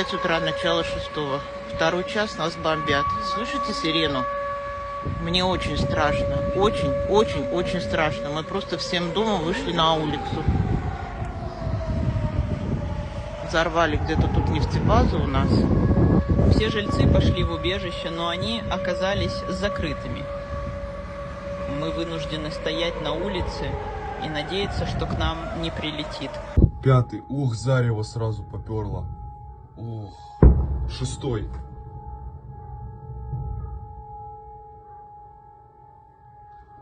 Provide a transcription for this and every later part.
5 утра, начало шестого. Второй час нас бомбят. Слышите сирену? Мне очень страшно. Очень, очень, очень страшно. Мы просто всем домом вышли на улицу. Взорвали где-то тут нефтебазу у нас. Все жильцы пошли в убежище, но они оказались закрытыми. Мы вынуждены стоять на улице и надеяться, что к нам не прилетит. Пятый. Ух, зарево сразу поперло. Шестой.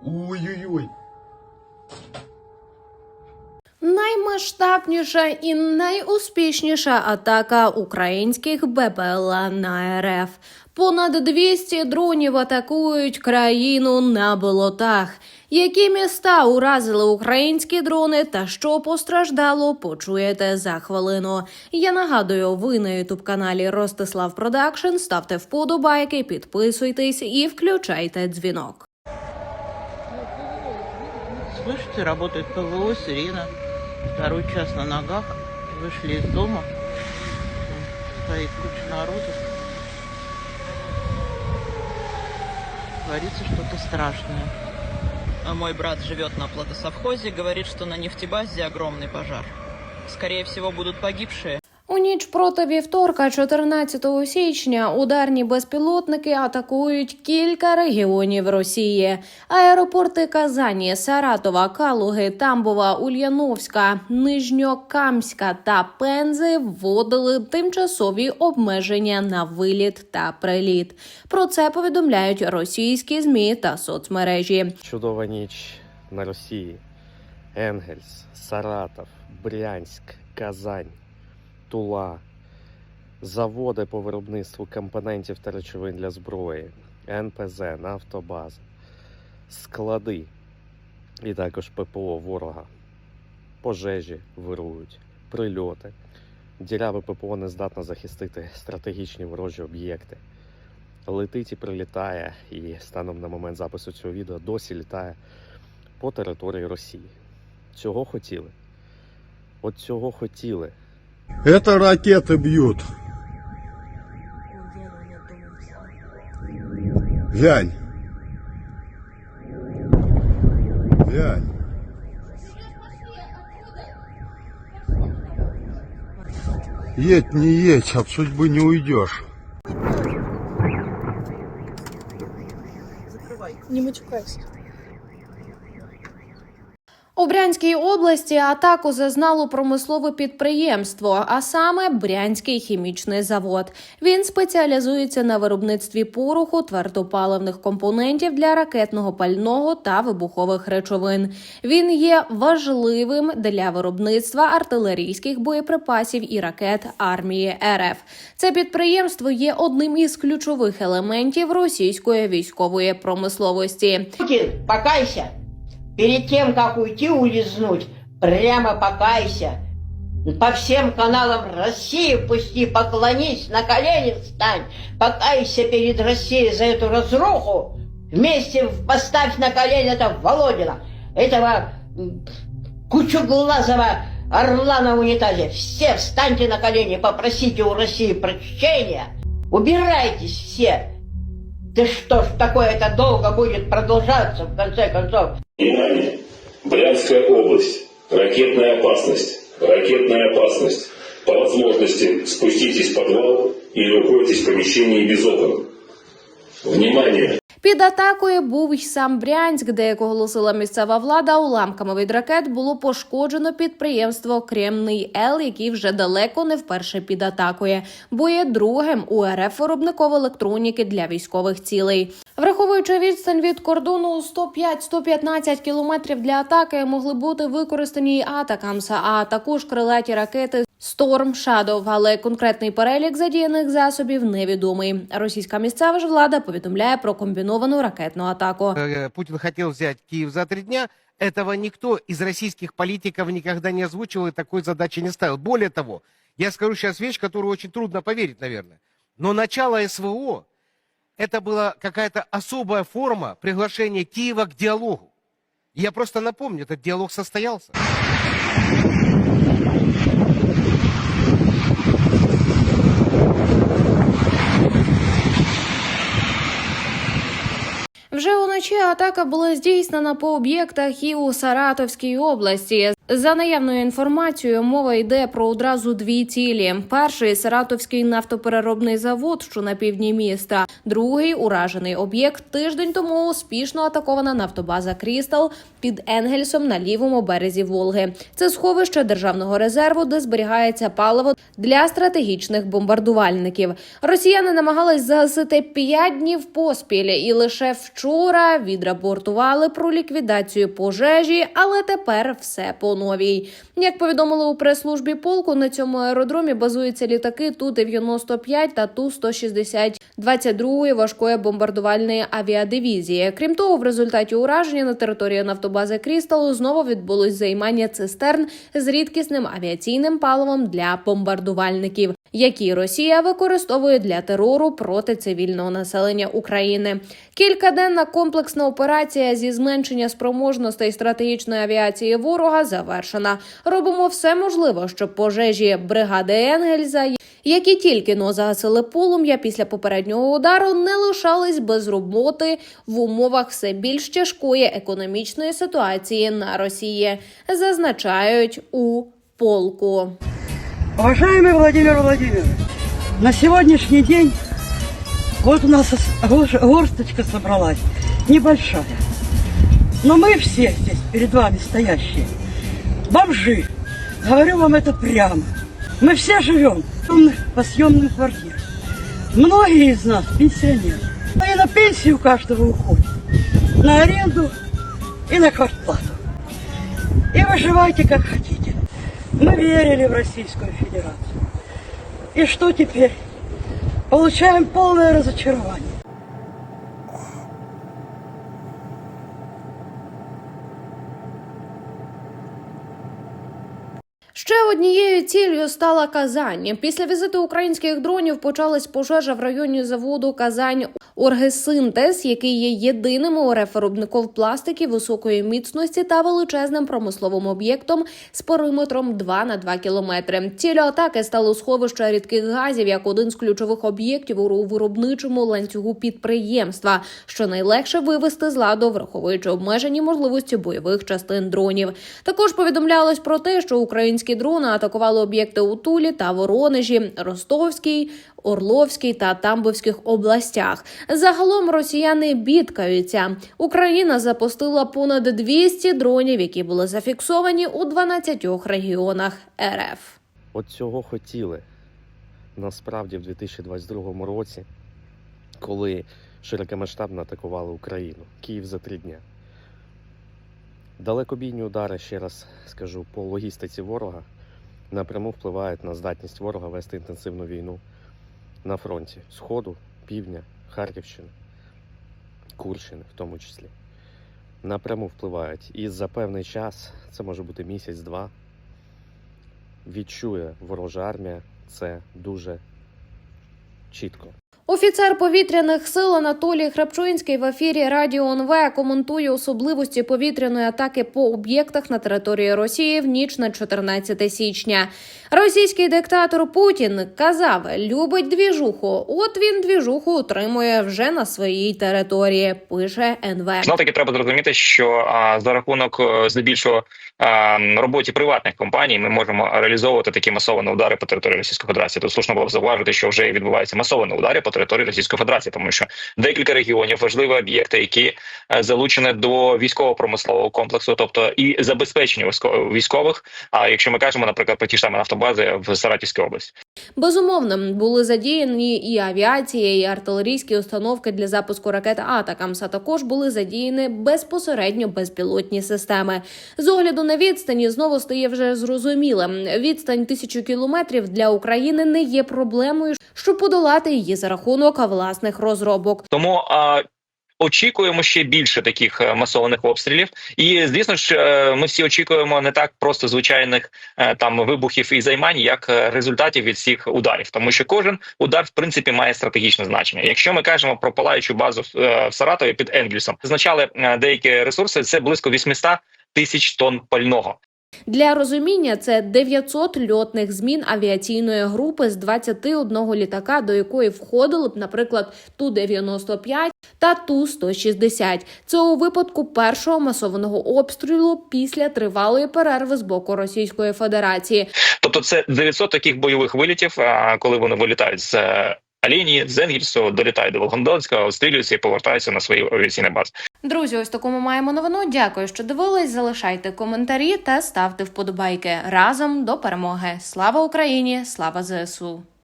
Ой-ой-ой. Наймасштабніша і найуспішніша атака українських БПЛА на РФ. Понад 200 дронів атакують країну на болотах. Які міста уразили українські дрони та що постраждало, почуєте за хвилину. Я нагадую, ви на ютуб каналі Ростислав Продакшн. Ставте вподобайки, підписуйтесь і включайте дзвінок. Слышите, работает ПВО, сирена. Второй час на ногах. Вышли из дома. Стоит куча народу. Творится что-то страшное. А Мой брат живет на платосовхозе, говорит, что на нефтебазе огромный пожар. Скорее всего, будут погибшие. У ніч проти вівторка, 14 січня, ударні безпілотники атакують кілька регіонів Росії. Аеропорти Казані, Саратова, Калуги, Тамбова, Ульяновська, Нижньокамська та Пензи вводили тимчасові обмеження на виліт та приліт. Про це повідомляють російські змі та соцмережі. Чудова ніч на Росії. Енгельс, Саратов, Брянськ, Казань, Тула, заводи по виробництву компонентів та речовин для зброї, НПЗ, Нафтобаза, склади і також ППО ворога, пожежі вирують, прильоти. Діряве ППО не здатна захистити стратегічні ворожі об'єкти. Летить і прилітає, і станом на момент запису цього відео досі літає по території Росії. Цього хотіли. От цього хотіли. Это ракеты бьют. Глянь. Глянь. Едь, не едь, от судьбы не уйдешь. Не матюкайся. У Брянській області атаку зазнало промислове підприємство, а саме Брянський хімічний завод. Він спеціалізується на виробництві пороху, твердопаливних компонентів для ракетного пального та вибухових речовин. Він є важливим для виробництва артилерійських боєприпасів і ракет армії РФ. Це підприємство є одним із ключових елементів російської військової промисловості. Покайся. Перед тем, как уйти, улизнуть, прямо покайся. По всем каналам России пусти, поклонись, на колени встань, покайся перед Россией за эту разруху. Вместе поставь на колени это Володина, этого кучуглазого орла на унитазе. Все встаньте на колени, попросите у России прощения. Убирайтесь все. Да что ж такое это долго будет продолжаться в конце концов? Внимание! Брянская область. Ракетная опасность. Ракетная опасность. По возможности спуститесь в подвал или укройтесь в помещении без окон. Внимание! Під атакою був й сам Брянськ, де як оголосила місцева влада, уламками від ракет було пошкоджено підприємство Кремний Л, який вже далеко не вперше під атакою, бо є другим у РФ виробником електроніки для військових цілей. Враховуючи відстань від кордону 105-115 кілометрів для атаки, могли бути використані й атакамса, а також крилаті ракети Storm Shadow, але конкретний перелік задіяних засобів невідомий. Російська місцева ж влада повідомляє про комбіновану ракетну атаку. э, Путин хотел взять Киев за три дня, этого никто из российских политиков никогда не озвучивал и такой задачи не ставил. Более того, я скажу сейчас вещь, которую очень трудно поверить, наверное. Но начало СВО – это была какая-то особая форма приглашения Киева к диалогу. Я просто напомню, этот диалог состоялся. Вже уночі атака була здійснена по об'єктах і у Саратовській області. За наявною інформацією, мова йде про одразу дві цілі: перший Саратовський нафтопереробний завод, що на півдні міста. Другий уражений об'єкт тиждень тому успішно атакована нафтобаза Крістал під Енгельсом на лівому березі Волги. Це сховище державного резерву, де зберігається паливо для стратегічних бомбардувальників. Росіяни намагались загасити п'ять днів поспіль, і лише вчора відрапортували про ліквідацію пожежі, але тепер все по новій. Як повідомили у прес-службі полку, на цьому аеродромі базуються літаки Ту-95 та Ту-160 22-ї важкої бомбардувальної авіадивізії. Крім того, в результаті ураження на території нафтобази Крісталу знову відбулось займання цистерн з рідкісним авіаційним паливом для бомбардувальників. Які Росія використовує для терору проти цивільного населення України. Кількаденна комплексна операція зі зменшення спроможностей стратегічної авіації ворога завершена. Робимо все можливе, щоб пожежі бригади Енгельза, які тільки но загасили полум'я після попереднього удару, не лишались без роботи в умовах все більш тяжкої економічної ситуації на Росії, зазначають у полку. Уважаемый Владимир Владимирович, на сегодняшний день вот у нас горсточка собралась, небольшая. Но мы все здесь, перед вами стоящие, бомжи. Говорю вам это прямо. Мы все живем по съемным квартирам. Многие из нас пенсионеры. Ну и на пенсию каждого уходит. На аренду и на квартплату. И выживайте как хотите. Мы верили в Российскую Федерацию. И что теперь? Получаем полное разочарование. Ще однією ціллю стала Казань. Після візиту українських дронів почалась пожежа в районі заводу Казань Оргесинтез, який є єдиним ОРФ-виробником пластиків високої міцності та величезним промисловим об'єктом з периметром 2 на 2 кілометри. Ціллю атаки стало сховище рідких газів як один з ключових об'єктів у виробничому ланцюгу підприємства, що найлегше вивести з ладу, враховуючи обмежені можливості бойових частин дронів. Також повідомлялось про те, що українські дрони атакували об'єкти у Тулі та Воронежі, Ростовській, Орловській та Тамбовських областях. Загалом росіяни бідкаються. Україна запустила понад 200 дронів, які були зафіксовані у 12 регіонах РФ. От цього хотіли насправді в 2022 році, коли широкомасштабно атакували Україну. Київ за три дня. Далекобійні удари, ще раз скажу, по логістиці ворога напряму впливають на здатність ворога вести інтенсивну війну на фронті Сходу, Півдня, Харківщини, Курщини в тому числі. Напряму впливають. І за певний час, це може бути місяць-два, відчує ворожа армія це дуже чітко. Офіцер повітряних сил Анатолій Храпчинський в ефірі Радіо НВ коментує особливості повітряної атаки по об'єктах на території Росії в ніч на 14 січня. Російський диктатор Путін казав, любить двіжуху. От він двіжуху утримує вже на своїй території. Пише НВ. Знов таки треба зрозуміти, що а, за рахунок е, здебільшого а, роботі приватних компаній ми можемо реалізовувати такі масовані удари по території Російської Федерації. Тут слушно було б зауважити, що вже відбуваються масовані удари по території Російської Федерації, тому що декілька регіонів важливі об'єкти, які е, залучені до військово-промислового комплексу, тобто і забезпечення військо- військових. А якщо ми кажемо, наприклад, про ті ж самі нафтобази в Саратівській області. Безумовно, були задіяні і авіація, і артилерійські установки для запуску ракет Атакамс, а також були задіяні безпосередньо безпілотні системи. З огляду на відстані знову стає вже зрозумілим. Відстань тисячу кілометрів для України не є проблемою, щоб подолати її за рахунок власних розробок. Тому а, очікуємо ще більше таких е, масованих обстрілів. І звісно ж, е, ми всі очікуємо не так просто звичайних е, там вибухів і займань, як результатів від цих ударів, тому що кожен удар в принципі має стратегічне значення. Якщо ми кажемо про палаючу базу в Саратові під Енгельсом, означали деякі ресурси. Це близько 800 тисяч тонн пального. Для розуміння це 900 льотних змін авіаційної групи з 21 літака, до якої входили б, наприклад, Ту-95 та Ту-160. Це у випадку першого масованого обстрілу після тривалої перерви з боку Російської Федерації. Тобто, це 900 таких бойових вилітів, коли вони вилітають з Алінії, з Енгельсу, долітає до Волгондонська, обстрілюються і повертається на свої авіаційні бази. Друзі, ось таку ми маємо новину. Дякую, що дивились. Залишайте коментарі та ставте вподобайки разом до перемоги. Слава Україні! Слава ЗСУ!